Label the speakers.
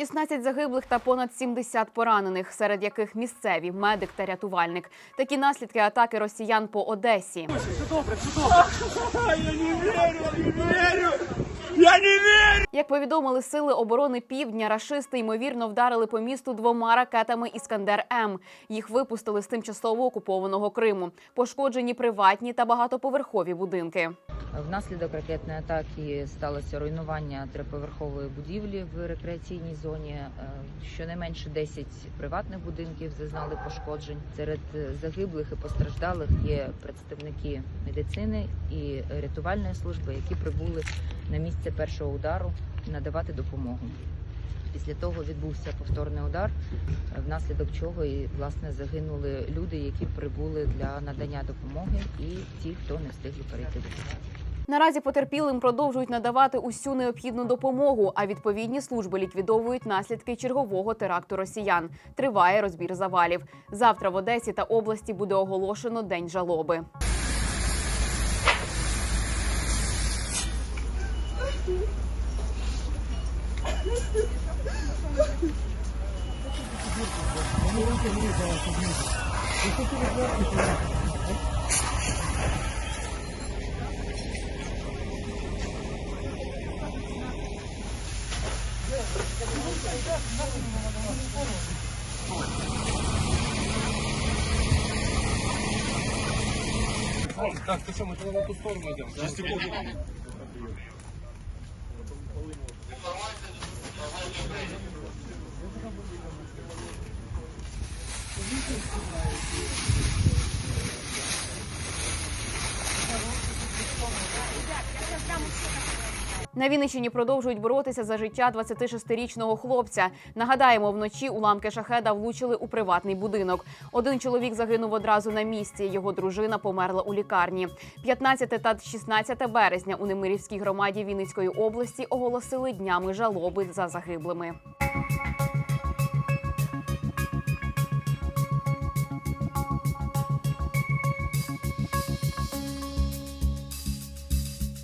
Speaker 1: 16 загиблих та понад 70 поранених, серед яких місцеві медик та рятувальник. Такі наслідки атаки росіян по Одесі. Як повідомили сили оборони Півдня, рашисти ймовірно вдарили по місту двома ракетами Іскандер М. Їх випустили з тимчасово окупованого Криму. Пошкоджені приватні та багатоповерхові будинки.
Speaker 2: Внаслідок ракетної атаки сталося руйнування триповерхової будівлі в рекреаційній зоні. Е, Щонайменше 10 приватних будинків зазнали пошкоджень. Серед загиблих і постраждалих є представники медицини і рятувальної служби, які прибули на місце першого удару надавати допомогу. Після того відбувся повторний удар, внаслідок чого і власне загинули люди, які прибули для надання допомоги, і ті, хто не встигли перейти до.
Speaker 1: Наразі потерпілим продовжують надавати усю необхідну допомогу, а відповідні служби ліквідовують наслідки чергового теракту росіян. Триває розбір завалів. Завтра в Одесі та області буде оголошено день жалоби.
Speaker 3: Так, ти що, ми тоді на ту сторону йдемо?
Speaker 1: На Вінниччині продовжують боротися за життя 26-річного хлопця. Нагадаємо, вночі уламки шахеда влучили у приватний будинок. Один чоловік загинув одразу на місці. Його дружина померла у лікарні. 15 та 16 березня у Немирівській громаді Вінницької області оголосили днями жалоби за загиблими.